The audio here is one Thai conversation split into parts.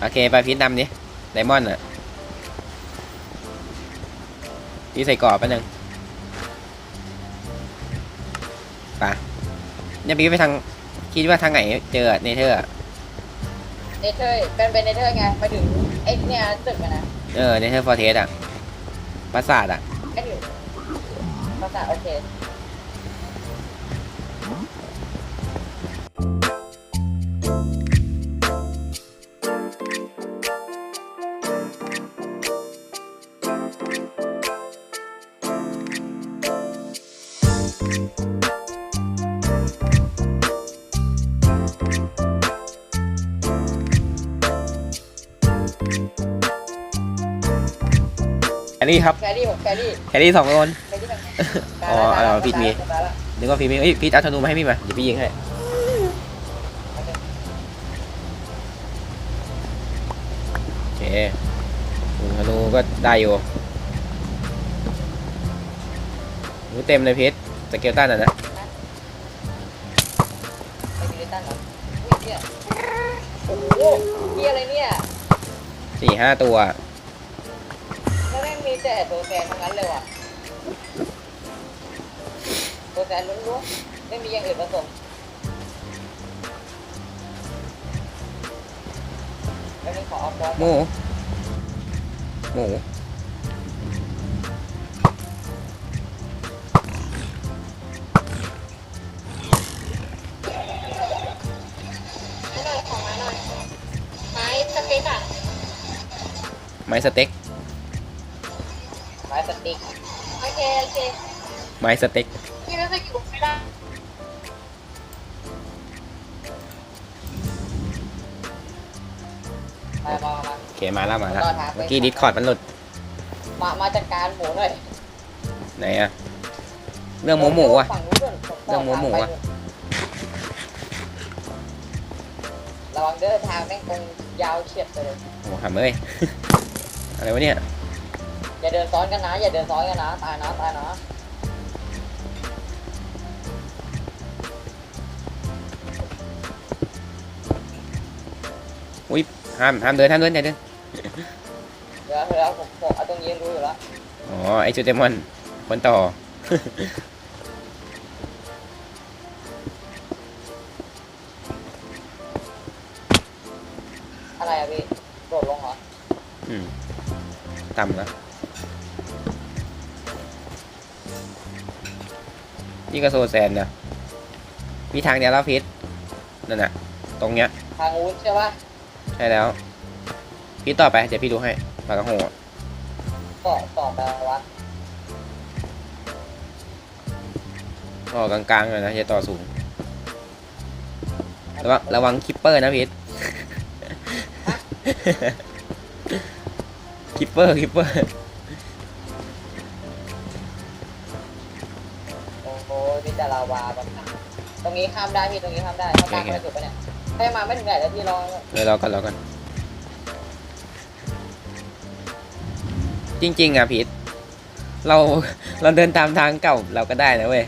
โอเคไปพีทนำดิไดมอนด์อะพี่ใส่กรอบไปหนึ่งไปเนี่ยพี่ไปทาง คิดว่าทางไหนเจอเนเธอร์อะเนเธอร์เป็นเป็นเนเธอร์ไงไปถึงไอ้เนี่ยตึกอะนะเออเนเธอร์ฟอร์เทสอะปราสาทอะไอ้ถึงภาษาโอเค รี่ครับแครี่ผมแครี่แครี่สองคน แครี่แบบอ๋อเอาผิดมีตายละนึกว่าพี่มีเอ้ยพี่เอาธนูมาให้พี่มาเดี๋ยวพี่ยิงให้โอเคยิงธนูก็ได้อยู่หูเต็มเลยเพชรสเกลตันอะนะไม่มีเล แทนล้วนๆไม่มีอย่างอื่นผสมแล้วนี่ขอเอาบอลหมู หมูไม่หน่อยขอไม้หน่อย ไม้สเต็กอะไม้สเต็ก ไม้สติ๊กโอเคโอเคไม้สเต็กพี่รู้สึก เคมาแล้วมาแล้วรอทางไป เมื่อกี้ดิสคอร์ดมันหลุดมามาจัดการหมูหน่อยไหนอะเรื่องหมูหมูอะ ฝั่งนู้นด้วยเรื่องหมูหมูอะ ระวังเดินทางแม่งคงยาวเฉียดไปเลย โอ้หำเอ้ย อะไรวะเนี่ยอย่าเดินซ้อนกันนะ อย่าเดินซ้อนกันนะ ตายนะตายนะห้ามห้ามเดินห้ามเดินอย่าเดิน เดี๋ยวเดี๋ยวผมผมเอาตรงนี้รู้อยู่แล้วอ๋อไอจูเดมอนคนต่อ อะไรอะพี่โดดลงเหรออืมต่ำนะนี่ก็โซแซนนะมีทางเดียวแล้วพิษนั่นน่ะ ตรงเนี้ย ทางนู้นใช่ปะใช่แล้ว พี่ต่อไป เดี๋ยวพี่ดูให้ ปากกระโหอะต่อต่อไปวะต่อกลางๆเลยนะอย่าต่อสูงระวังระวังคิปเปอร์นะพิษคิปเปอร์คิปเปอร์โอ้โหนี่จะลาวาแบบตรงนี้ข้ามได้พี่ตรงนี้ข้ามได้ถ้ากลางไม่สุดปะเนี่ยให้มาไม่ถึงไหนแล้วพี่รอเดี๋ยวรอก่อนรอก่อน จริง ๆ อะพีทเราเราเดินตามทางเก่าเราก็ได้นะเว้ย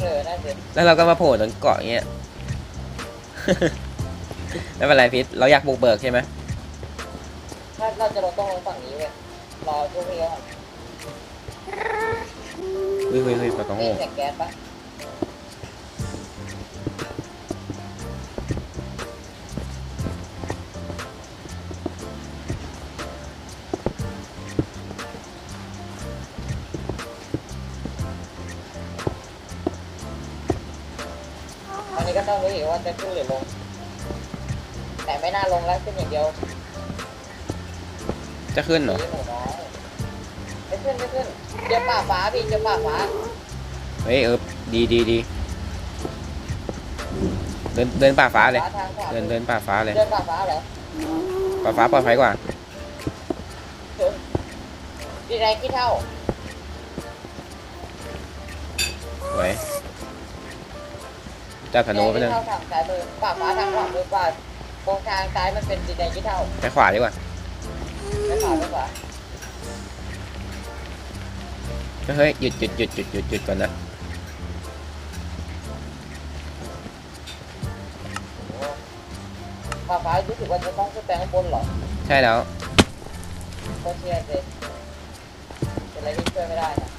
เออน่าจะแล้วเราก็มาโผล่ตรงเกาะอย่างเงี้ย ไม่เป็นไรพีทเราอยากบุกเบิกใช่ไหมถ้าเราจะลงต้องลงฝั่งนี้เว้ยรอช่วงนี้ก่อนเฮ้ยเฮ้ยเฮ้ยปากกระโหมีเสียงแก๊สปะ ก็ต้องรู้อีกว่าจะขึ้นหรือลง แต่ไม่น่าลงแล้วขึ้นอย่างเดียวจะขึ้นเหรอนี่หนูน้อยไม่ขึ้นไม่ขึ้นเจอป่าฟ้าพี่เจอป่าฟ้าเฮ้ยเออดีดีดีเดินเดินป่าฟ้าเลย ฟ้าทางขวาเดินเดินป่าฟ้าเลย เดินป่าฟ้าเหรอป่าฟ้าปลอดภัยกว่า ดีไรกี่เท่า เจ้าธนูไปนั่นข้างซ้าขวาฟ้าทางขวามือกว่าตรงทางซ้ายมันเป็นสีแดงที่เท่าไปขวาดีกว่าไปขวาดีกว่าเฮ้ยหยุดหยุดหยุดหยุดหยุดหยุดก่อนนะขวาฟ้ารู้สึกว่าจะต้องขึ้นไปข้างบนหรอ ใช่แล้วก็เชียร์เสร็จแต่อะไรที่ช่วยไม่ได้นะ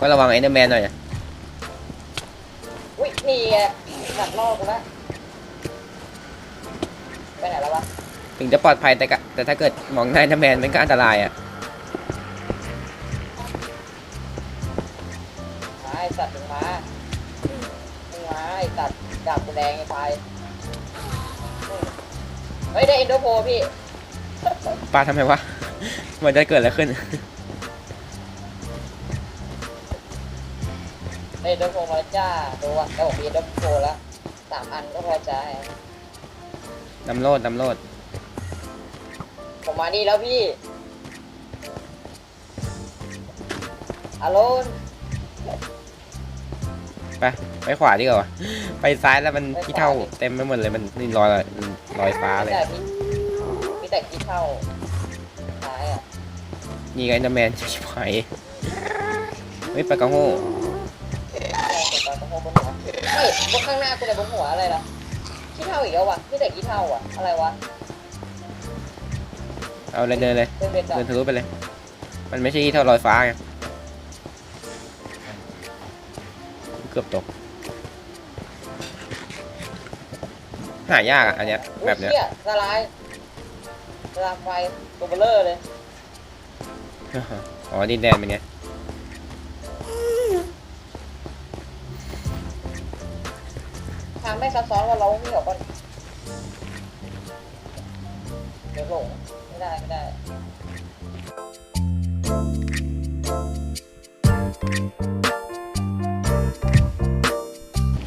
ก็ระวังไอ้เดอร์แมนหน่อยนะอุ้ยนี่ไงหนักล่อกูแล้วไปไหนแล้ววะถึงจะปลอดภัยแต่ก็แต่ถ้าเกิดมองหน้าเดอร์แมนมันก็อันตรายอะมาไอสัตว์ถึงมาถึงมาไอสัตว์ดาบกูแดงไอ้พายอืมเฮ้ยได้เอ็นโดโพพี่ปาทำไมวะ มันจะเกิดอะไรขึ้น ได้เอ็นโดโพมาแล้วจ้าดูว่าแต่ผมมีเอ็นโดโพแล้วสามอันก็พอใจนำโลดนำโลดผมมานี่แล้วพี่อโลนไปไปขวาดีกว่าวะไปซ้ายแล้วมันขี้เท่าเต็มไปหมดเลยมันนี่รอยรอยฟ้าเลยแต่พี่มีแต่ขี้เท่าท้ายอะนี่ไงเดอร์แมนชิบหายเฮ้ยปลากระโฮ นหัวเฮ้ยบนข้างหน้ากูเลยบนหัวอะไรล่ะขี้เท่าอีกแล้ววะมีแต่ขี้เท่าอะ อะไรวะเอาเลยเดินเลยเดินเดินต่อเดินทะลุไปเลย มันไม่ใช่ขี้เท่ารอยฟ้าไง เกือบตก หายากอะอันเนี้ยแบบเนี้ยอุ๊ยหี้ละลายละลายไฟตัวเบลเลอร์เลย อ๋อดินแดนเป็นไง ไม่ซับซ้อนว่าเราไม่หรอกก่อนเดี๋ยวหลงไม่ได้ไม่ได้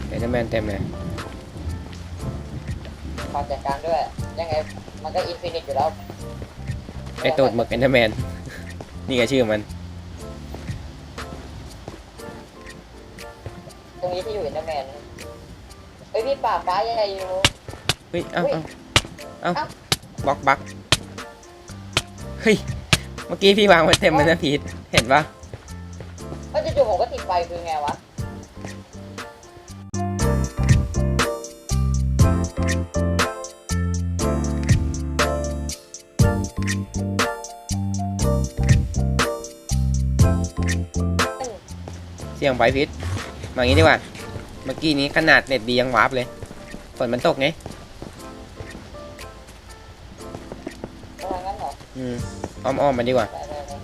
เดอร์แมนเต็มเลยฝากจัดการด้วย ยังไงมันก็อินฟินิตอยู่แล้ว ไอตูดหมึกเอนเดอร์แมน นี่ไงชื่อมัน เอ้ยพี่ป่าฟ้าใหญ่อยู่ เฮ้ย เอ้าอุ๊ยเอ้าเอ้าเอ้า บล็อกบักเฮ้ย เมื่อกี้พี่วางไว้เต็มเลยนะพีทเห็นปะก็จู่ๆผมก็ติดไฟคือไงวะ เสียงไปพีทมางี้ดีกว่า เมื่อกี้นี้ขนาดเน็ตดียังวาร์ปเลยฝ นมันตกไงประมาณนั้นเหรออืมอ้อมๆมาดีกว่าได้ได้ได้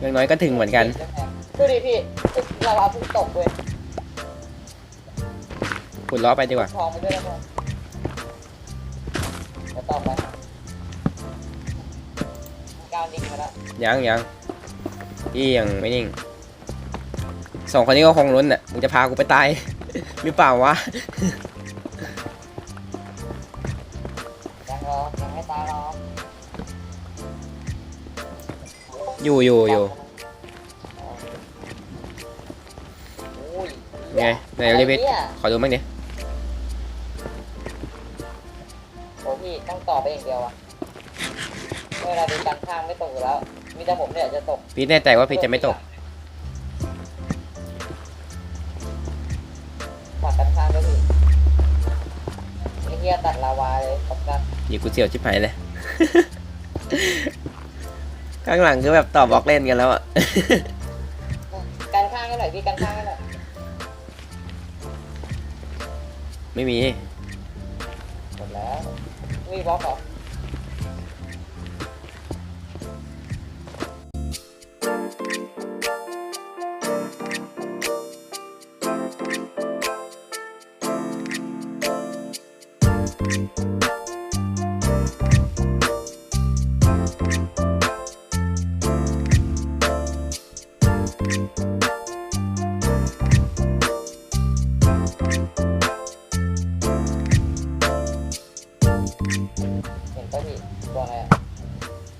อย่างน้อยก็ถึงเหมือนกัน ดูดิพี่เราเอาเพิ่งตกเลยขุดล้อไปดีกว่า ทองไปด้วยนะพ่อเดี๋ยวต่อไปก้าวนิ่งมาแล้วยังยังพี่ยังไม่นิ่งสองคนนี้ก็คงลุ้นอะมึงจะพากูไปตาย หรือเปล่าวะ อยู่อยู่อยู่อุ้ยไงไหนรีบเนี่ยขอดูบ้างดิโอ้พี่ต้องต่อไปอย่างเดียวอะเวลาดูการข้างไม่ตกอยู่แล้ว มีแต่ผมเนี่ยจะตกพี่แน่ใจว่าพี่จะไม่ตกฝากกันข้างด้วยพี่ไอ้เหี้ยตัดลาวาเลยขอบกันอยู่กูเสียวชิบหายเลย ข้างหลังคือแบบต่อบล็อกเล่นกันแล้วอะกันข้างให้หน่อยพี่กันข้างให้หน่อยไม่มี หมดแล้ว มีบล็อกเหรอ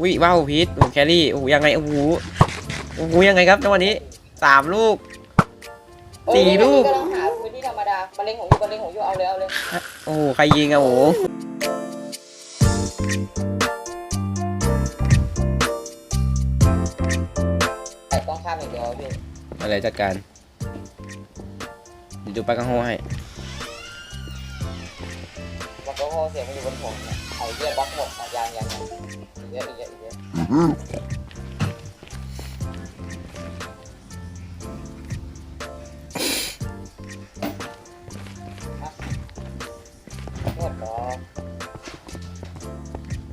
วิว้าวพีทโอ้แครี่โอ้ยังไงโอ้โหโอ้โหยังไงครับจังหวะนี้สามลูกเอ้ยสี่นี่ลูก กำลังหาพื้นที่ธรรมดาบันเลงของอยู่บันเลงของอยู่เอาเลยเอาเลยโอ้โหใครยิงอะโอ้โหแต่ต้องข้ามอย่างเดียวพี่อะไรจัดการเดี๋ยวดูปลากระโฮให้ โหเสียงมันอยู่บนผมเนี่ยไอ้เหี้ยบล็อกหมดอะยังยังยังอีกเยอะอีกเยอะอีกเยอะหมดแล้ว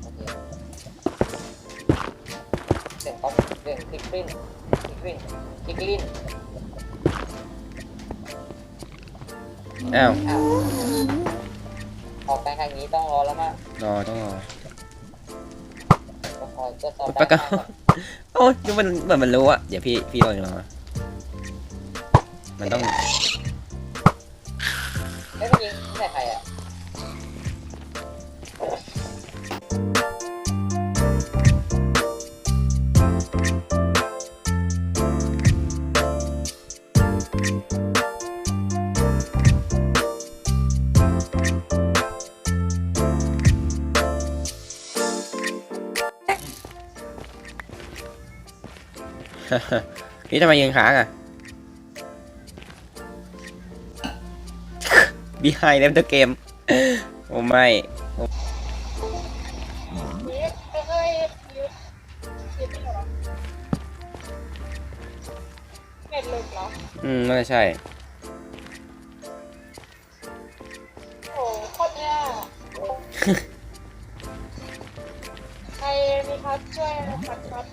โอเคเสียงป๊อปเสียงคลิกกลิ้นคลิกกลิ้นคลิกกลิ้นอ้าว อ้าว ออกไปทางนี้ต้องรอแล้วมั้งรอต้องรอก็คอยก็ตอบปากกาโอ้ยนี่มันเหมือนมันรู้อะเดี๋ยวพี่พี่ลองลองมันต้อง ไม่เป็นยิงไม่ใช่ใครอะ พี่ทำไมยังค้างอะ behind them the game โอ้ไม่นี่ไม่เคยยึดยึดไม่เหรอเน็ตหลุดเหรออืมน่าจะใช่โอ้โคตรแย่ใครมีพัดช่วยปัดพัด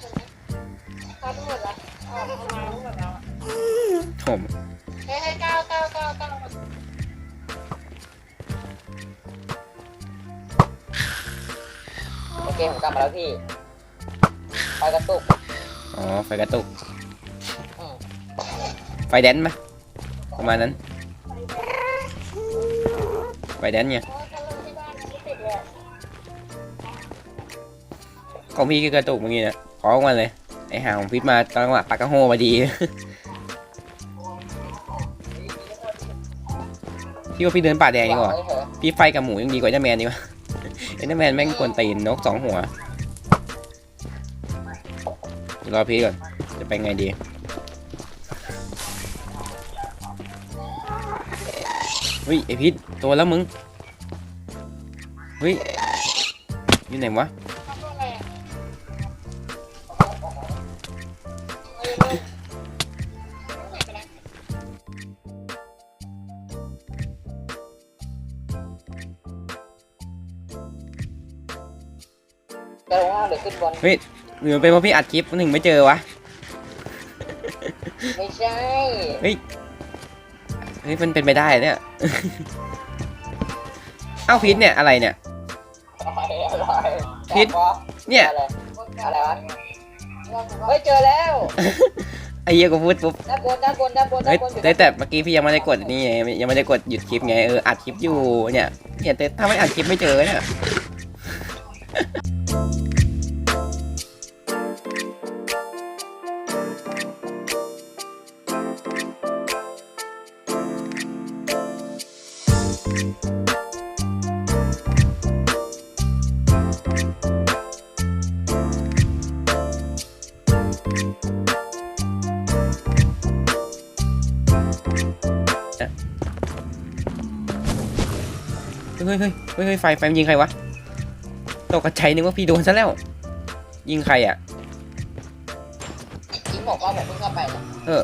หน่อยไหมพัดหมดละออกประมาณหมดแล้วอะผมเฮ้ยให้เก้าเก้าเก้าเก้าโอเคผมกลับมาแล้วพี่ไฟกระตุกอ๋อ ไฟกระตุก อืมไฟแดนซ์ไหมประมาณนั้น ไฟแดนซ์ไงเพราะว่าถ้าลงที่บ้านมันไม่ติดเลยอะของพี่ก็กระตุกเมื่อกี้นะขอออกมาเลยไอ หาของพิษมาจังหวะปากกระโฮพอดี พี่ว่าพี่เดินป่าแดงดีกว่า พี่ไฟกับหมูยังดีกว่าเจ้าแมนดีกว่าเอ็นเดอร์แมนแม่งกวนตีนนกสองหัวเดี๋ยวรอพี่ก่อน จะไปไงดีเฮ้ยไอพิษตัวแล้วมึงเฮ้ยอยู่ไหนวะางหรือขึ้นบนหรือเป็นเพราะพี่อัดคลิปหนึ่งไม่เจอวะ ไม่ใช่เฮ้ยมันเป็นไปได้เนี่ย เอ้าพิษเนี่ยอะไรเนี่ย อะไรอะไรพิษแอบวะเนี่ย อะไรอะไรวะเฮ้ยเจอแล้วไอ้เหี้ยก็พูดปุ๊บ ด้านบนด้านบนด้านบนด้าเฮ้ยนบนอยู่แต่แต่เมื่อกี้พี่ยังไม่ได้กดนี่ไงยังไม่ได้กดหยุดคลิปไงเอออัดคลิปอยู่เนี่ยเนี่ยแต่ถ้าไม่อัดคลิปไม่เจอเนี่ย เฮ้ยเฮ้ยเฮ้ยเฮ้ยไฟไฟมันยิงใครวะตกกระใจนึกว่าพี่โดนซะแล้ว ยิงใครอะจริงบอกว่าผมเพิ่งเข้าไปเนี่ยเออ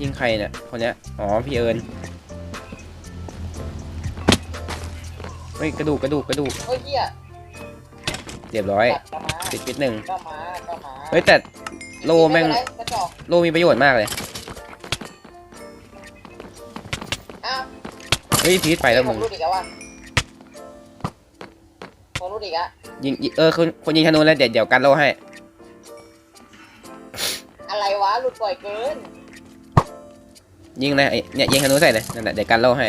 ยิงใครเนี่ยคนเนี้ยอ๋อพี่เอิญเฮ้ยกระดูกกระดูกกระดูกเฮ้ยเหี้ยเรียบร้อยตัดก็มาติดพิษหนึ่งก็มาก็มาเฮ้ยแต่โลแม่งไเป็นไรกระจอกโลมีประโยชน์มากเลยอ้าวเฮ้ยพีทไปแล้วผมึมง รู้อีกแล้วว่ะผมรู้อีกอะยิงยิงเออคนคนยิงธนูแล้วเดี๋ยวเดี๋ยวกันโลให้ อะไรวะหลุดบ่อยเกิน ยิงเลยไอ้เนี่ยยิงธนูใส่เลยนั่นแหละเดี๋ยวกันโลให้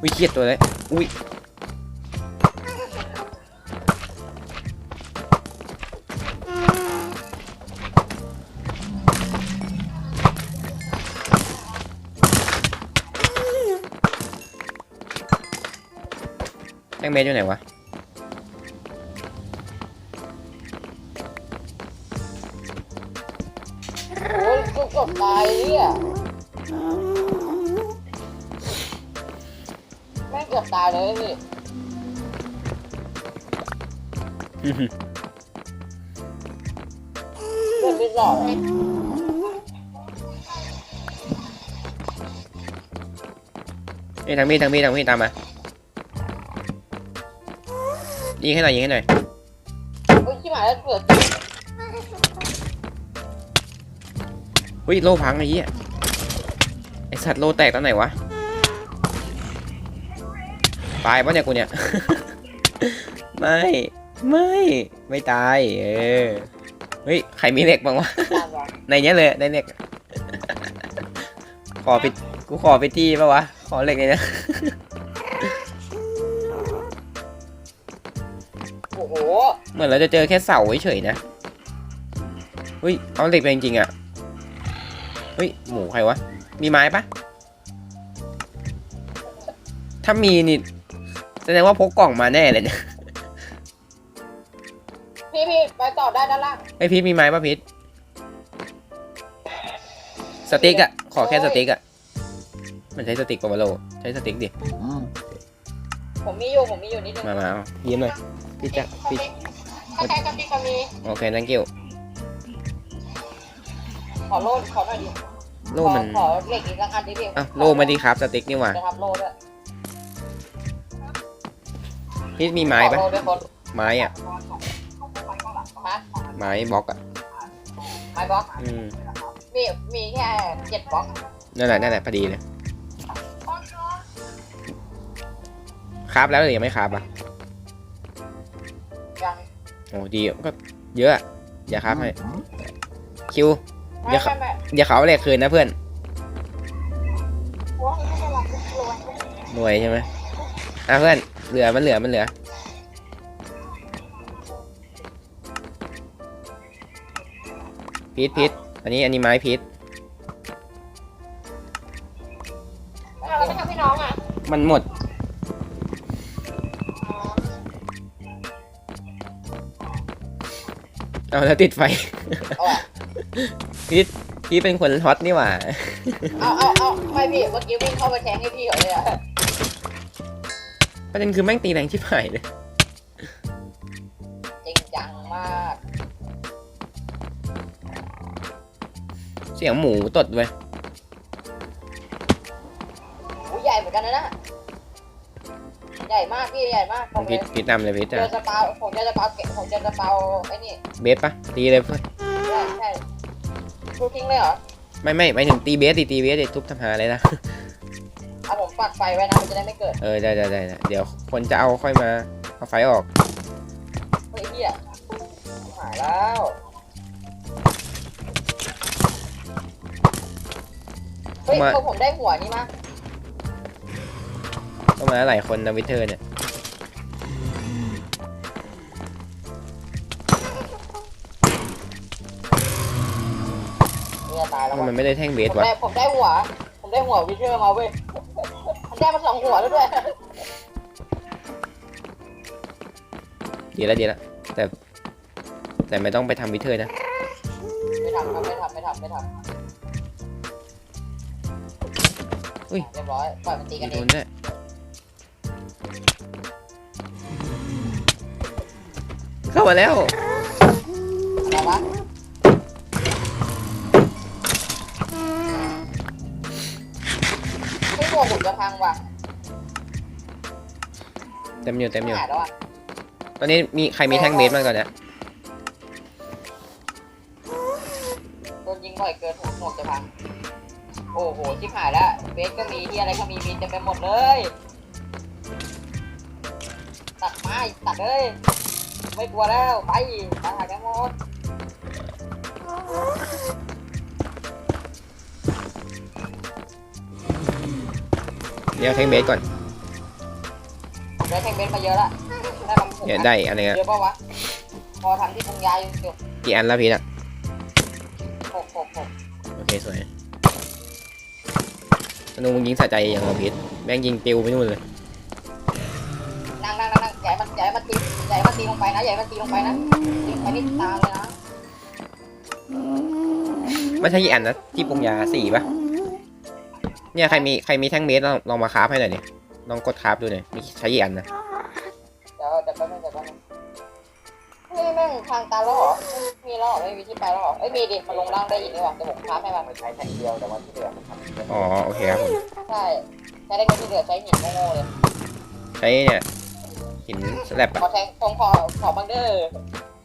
อุ้ยเครียดตัวเลย อุ้ย แท่งเบสอยู่ไหนวะ โอ้ยกูเกือบตายเนี่ยแม่งเกือบตายเลยพี่เพื่อนไม่หลอดอะเอ้ยทางมีดทางมีดทางมีดตามมา ยิงให้หน่อยยิงให้หน่อยโอ้ยชิบหายแล้วเกิดอุ้ยโลพังไอ้เหี้ยไอสัตว์โลแตกตอนไหนวะตายปะเนี่ยกูเนี่ย ไม่ไม่ไม่ตายเออเฮ้ยใครมีเหล็กบ้างวะตามวะในเนี้ยเลยในเหล็กขอไปกูขอไปที่ปะวะขอเหล็กในนี้โหเหมือนเราจะเจอแค่เสาเฉยๆนะเฮ้ยเอาเหล็กไปจริงๆอะเฮ้ยหมูใครวะมีไม้ปะถ้ามีนี่แสดงว่าพกกล่องมาแน่เลยเนี่ยพี่พี่ไปต่อได้ด้านล่างไอพีทมีไม้ปะพีทสติ๊กอะขอแค่สติ๊กอะมันใช้สติ๊กปะวะโลใช้สติ๊กดิผมมีอยู่ผมมีอยู่นิดนึงมามาเอายิ้มหน่อย พี่จะพี่ถ้าใช้กะปิกะมีโอเค thank you ขอโล่ขอหน่อยดิโลมัน ขอเหล็กอีกสักอันดิพี่อ้าวโลมาดีครับสติ๊กนี่หว่าจะทำโล่ด้วยพีทมีไม้ปะขอโล่ด้วยคนไม้อะมา ไม้บล็อกอะไม้บล็อกอืม มีมีแค่เจ็ดบล็อกนั่นแหละนั่นแหละพอดีเลยครับแล้วหรือยังไม่ครับอะยังโอ้ดีก็เยอะอะอย่าครับให้คิวไม่เดี๋ยวครับไม่ไม่อย่าเขาเอาเหล็กคืนนะเพื่อนว่าไม่ได้รับรวยหน่วยใช่ไหมอะเพื่อนเหลือมันเหลือมันเหลือพีทพีทอันนี้อันนี้ไม้พีทเราไม่ทำให้น้องอะมันหมด เอาแล้วติดไฟเอาอะพีทพีทเป็นคนฮอตนี่หว่า เอาเอาเอาไม่พี่เมื่อกี้วิ่งเข้าไปแทงให้พี่เขาเลยอะประเด็นคือแม่งตีแรงชิบหายเลย จริงจังมากเสียงหมูตดเว้ย พีทพีทนำเลยพีทเจจ้ะอสปาผมเจอสปาเก็บผมเจอสปาไอ้นี่เบสปะตีเลยเพื่อนใช่ใช่ทูทิ้งเลยเหรอไม่ไม่ไม่ถึงตีเบสดิตีเบสดิทุบทำหาเลยนะ เอาผมปักไฟไว้นะมันจะได้ไม่เกิดเออได้ได้ได้ได้เดี๋ยวคนจะเอาค่อยมาเอาไฟออก เฮ้ยพี่อะหายแล้วเฮ้ยมา พอผมได้หัวนี่มาก็มาหลายคนนะวิเทอร์เนี่ย ทำไมวะมันไม่ได้แท่งเบผสมวะได้ผมได้หัว ผมได้หัววิเชอร์มาเว้ยมันได้มาสองหัวแล้วด้วยดีแล้วดีแล้วแต่ แต่ไม่ต้องไปทำวิเทอร์นะไม่ทำครับไม่ทำไม่ทำไม่ทำอุ้ยเรียบร้อยปล่อยมันตีกันโดเองนด้วยเข้ามาแล้วอะไรวะ พังว่ะเต็มอยู่เต็มอยู่ หายแล้วอะตอนนี้มีใครมีแท่งเบสบ้างตอนเนี้ยโดนยิงบ่อยเกินหัวจะพัง โอ้โหชิบหายแล้วเบสก็มีที่อะไรก็มีมีเต็มไปหมดเลย ตัดไม้ตัดเลย ไม่กลัวแล้วไปตายหากันหมด ดี๋ยวแท่งเบสก่อนได้แทงเบสมาเยอะละได้มาหกเดี๋ยวอันได้อะไรเงี้ยเยอะปะวะ พอทำที่ปรุงยาอยู่เกือบกี่อันแล้วพีทอะหกหกหกโอเคสวยธนูมึงยิงสะใจอย่างเราพีทแม่งยิงปิวไปนู่นเลยนั่งนั่งนั่งตีลงไปนะอย่าให้มันตีลงไปนะตีลงไปนี่ตามเลยนะมันใช้กี่อันนะที่ปรุงยาสี่ปะ เนี่ยใครมีใครมีแท่งเมตรลองลองมาคราฟให้หน่อยดิลองกดคราฟดูหน่อยมีใช้กี่อันนะเดี๋ยวเดี๋ยวแป๊บนึงเดี๋ยวแป๊บนึงเฮ้ยแม่งทางการแล้วเหรอมีแล้วเหรอไม่มีที่ไปแล้วเหรอเอ้ยมีดิมันลงล่างได้อีกนี่หว่าเดี๋ยวผมค้าให้มันใช้แท่งเดียวแต่ว่าที่เหลือมันทำอ๋อโอเคครับผมใช่ใช้ได้แค่ที่เหลือใช้หินโง่ๆเลยใช้เนี่ยหินสแลบขอแทงผมขอขอบังเดอร์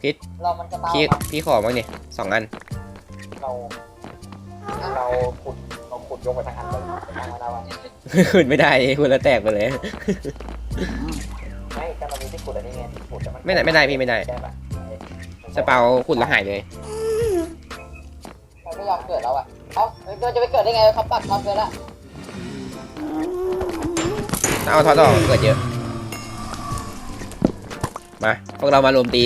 พิษเรามันจะตามพี่มาพี่ขอบ้างดิสองอันเรา เราขุดเรา ขุดยกไปทางอันเลยทางมาแล้วอะขุดไม่ได้ขุดแล้วแตกไปเลย ไม่ก็เรามีที่ขุดอันนี้ไงที่ขุดแต่มันไม่ได้ไม่ได้พี่ไม่ได้ ได้ปะสเปาขุดแล้วหายเลย มันไม่ยอมเกิดแล้วอะเอ้าเราจะไปเกิดได้ไงเขาปักความเกิดละถ้าเอาทอดออกเกิดเยอะ มาพวกเรามารวมตี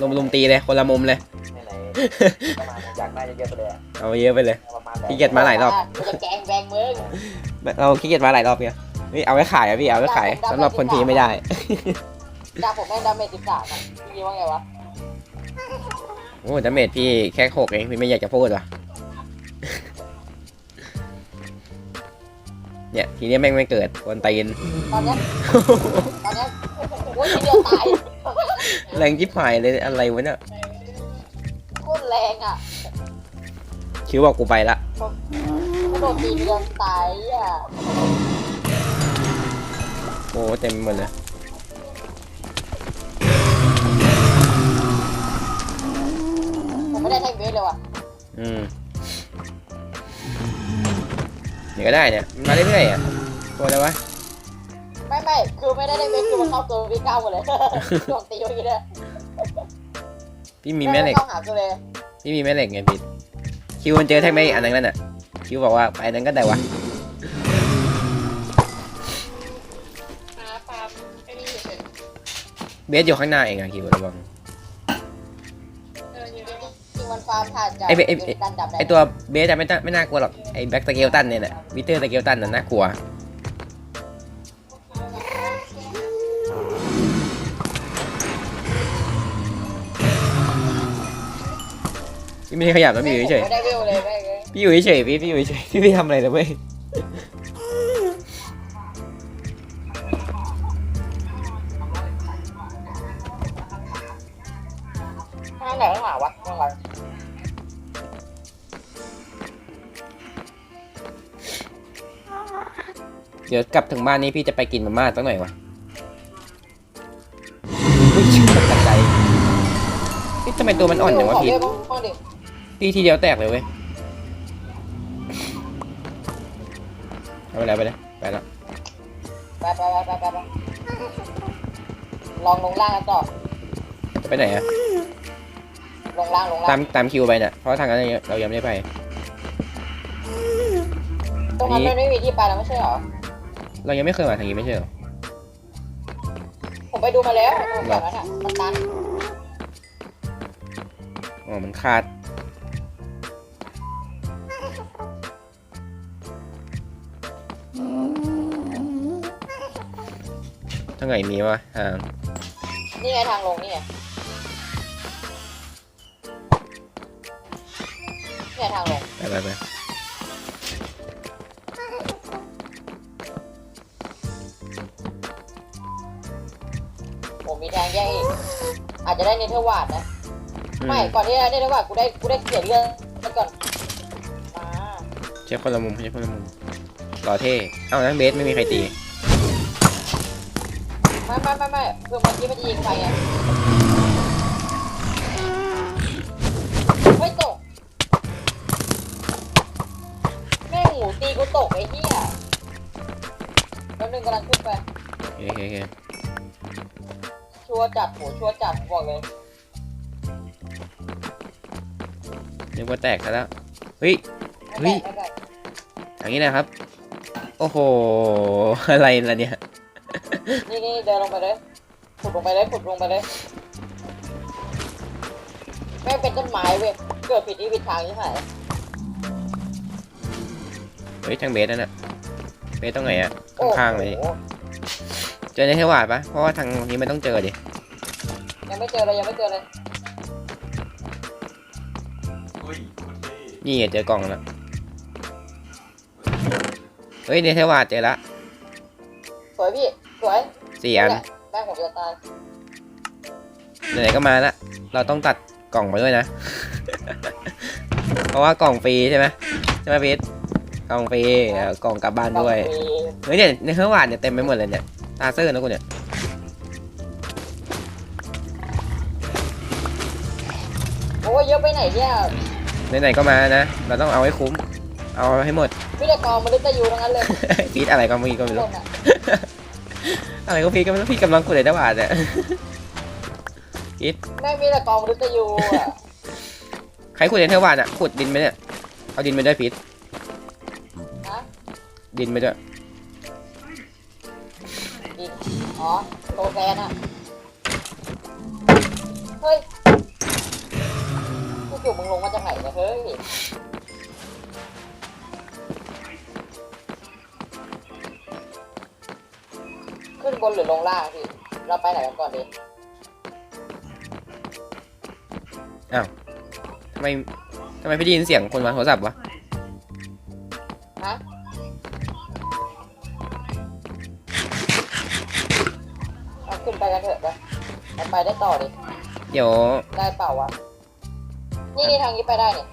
รวมรวมตีเลยคนละมุมเลย ไหนๆประมาณอยากได้เยอะๆไปเลยอะเอาเยอะไปเลยประมาณ ขี้เกียจมาหลายรอบ กูจะแกงแบงมึงเราขี้เกียจมาหลายรอบไงเฮ้ยเอาไว้ขายอะพี่เอาไว้ขายสำหรับคนที่ยังไม่ได้ ดาบผมแม่งดาเมจสิบสามอะพี่ว่าไงวะโอ้ดาเมจพี่แค่หกเองพี่ไม่อยากจะพูดว่ะ เนี่ยทีนี้แม่งไม่เกิดคนตีน ตอนเนี้ยตอนเนี้ยโอ้ยทีเดียวตายแรงจิบหายเลยอะไรวะเนี่ยโคตรแรงอะ คิวบอกกูไปละกระโดดตีเดียวตายอะโอ้เต็มไปหมดเลยผมไม่ได้แทงเบสเลยว่ะอืมเดี๋ยวก็ได้เนี่ยมันมาเรื่อยๆอะตัวอะไรวะไม่ไม่คือไม่ได้แทงเบสคือมันเข้าตัววีเก้าหมดเลยโดนตีเมื่อกี้เนี่ยพี่มีแม่เหล็กเข้าหาตัวเลยพี่มีแม่เหล็กไงพี่ คิวมันเจอแท่งแม่อันนั้นนั่นน่ะคิวบอกว่าไปอันนั้นก็ได้วะหาฟาร์มไอ้นี่เฉยเบสอยู่ข้างหน้าเองอะคิวระวังเอออยู่ดีจริงมันฟาร์มผ่านจากไอ้เบไอ้ไอ้การดับแดไองตัวเบสจะไม่น่าไม่น่ากลัวหรอกไอ้แบ็กตะเกลตันเนี่ยแหละวิเตอร์ตะเกลตันน่ะน่ากลัว พี่ไม่ได้ขยับนะพี่อยู่เฉยไม่ได้วิวเลยแม่งเลยๆพี่อยู่เฉยๆพี่พี่อยู่เฉยๆพี่ไม่ทำอะไรเลยเว้ยข้างไหนข้างหลังวะข้างหลังเดี๋ยวกลับถึงบ้านนี้พี่จะไปกินมาม่าสักหน่อยวะอุ้ยตกใจเฮ้ยทำไมตัวมันอ่อนอย่างวะขพี่เรียกบ้างดิ ตีทีเดียวแตกเลยเว้ยเอาไปแล้วไปแล้วไปแล้วไปไปไปไปไปไปลองลงล่างกันต่อ จะไปไหนอะลงล่างลงตาล่างมตามคิวไปเนี่ยเพราะทางนั้นเรายังไม่ได้ไป ตรงนั้นมันไม่มีที่ไปแล้วไม่ใช่เหรอ เรายังไม่เคยมาทางนี้ไม่ใช่เหรอผมไปดูมาแล้วตรงแบบนั้นอะมันตันอ๋อมันขาดางไหนมีวะทางนี่ไงทางลงนี่ไงเนี่ยทางลง ไปไปไปผมมีทางแยกอีก อาจจะได้เนเธอร์วาดนะ อืไม่ ก่อนที่จะได้เนเธอร์วาดกูได้ กูได้เสียเลือดไปก่อน มาใช้คนละมุมใช้คนละมุมรอเท่ เอ้านั่นเบสไม่มีใครตี ไม่ไม่ไม่ไม่คือเมื่อกี้มันจะยิงไปไงไม่ตก แม่งหมูตีกูตกไอ้เหี้ยแล้วนึงกำลังขึ้นไปเคโอเคโอเคชัวร์จัดโหชัวร์จัดบอกเลยนึกว่าแตกซะแล้วเฮ้ย เฮ้ย ไม่แตกอย่างนี้นะครับ โอ้โห อะไรล่ะเนี่ย นี่นี่เดินลงไปเลยขุดลงไปเลยขุดลงไปเลยแม่งเป็นต้นไม้เว้ยเกิดผิดที่ผิดทางที่ไหนเฮ้ยทางเบสนั่นน่ะเบสตรงไหนอะโอ้ข้างๆเลยโหเจอในเทวาดปะเพราะว่าทางนี้มันต้องเจอดิในยังไม่เจอเลยยังไม่เจอเลยอุ้ยมันเท่นี่ไงเจอกล่องแล้วเฮ้ยเนเธอร์วาดเจอละสวยพี่สวยสี่อันแหละแม่งผมจะตายไหนๆก็มาละเราต้องตัดกล่องไปด้วยนะ เพราะว่ากล่องฟรีใช่ไหมใช่ไหมพีทกล่องฟรีเอากล่องกลับบ้านด้วยมีเฮ้ยเนี่ยในเครื่องวาดเนี่ยเต็มไปหมดเลยเนี่ยตาเซอร์นะกูเนี่ยโอ้ยเยอะไปไหนเนี่ยไหนๆก็มานะ เราต้องเอาให้คุ้ม เอาให้หมด พี่แต่กองมันได้จะอยู่ทั้งนั้นเลย พีทอะไรก็ไม่ก็ไม่ครู้นอะ อะไรก็พีทก็ไม่รู้พีทกำลังกูเลยนะวาดเนี่ยแม่งมีแต่กองมันได้จะอยู่อะใครขุดในเทอร์วาดอะขุดดินไปเนี่ยเอาดินไปด้วยพีทฮะดินไปด้วยดินอ๋อโตแฟนอะ เฮ้ยกูอยู่มึงลงมาจากไหนเนี่ยเฮ้ย ขึ้นบนหรือลงล่างพี่ เราไปไหนกันก่อนดีทำไมทำไมพี่ได้ยินเสียงคนวางโทรศัพท์วะ ฮะเอาขึ้นไปกันเถอะไปเราไปได้ต่อดิ เดี๋ยวได้เปล่าวะ นี่นี่ทางนี้ไปได้นี่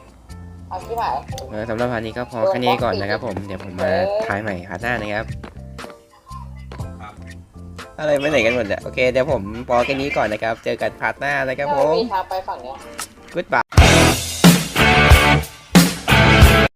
เอาที่หมาย เออสำหรับวันนี้ก็พอแค่นี้ก่อนนะครับผม เดี๋ยวผมมาถ่ายใหม่คราวหน้านะครับครับ อะไรไปไหนกันหมดเนี่ยโอเคเดี๋ยวผมพอแค่นี้ก่อนนะครับ เจอกันพาร์ทหน้านะครับผเออมมีทางไปฝั่งเนี้ย Goodbye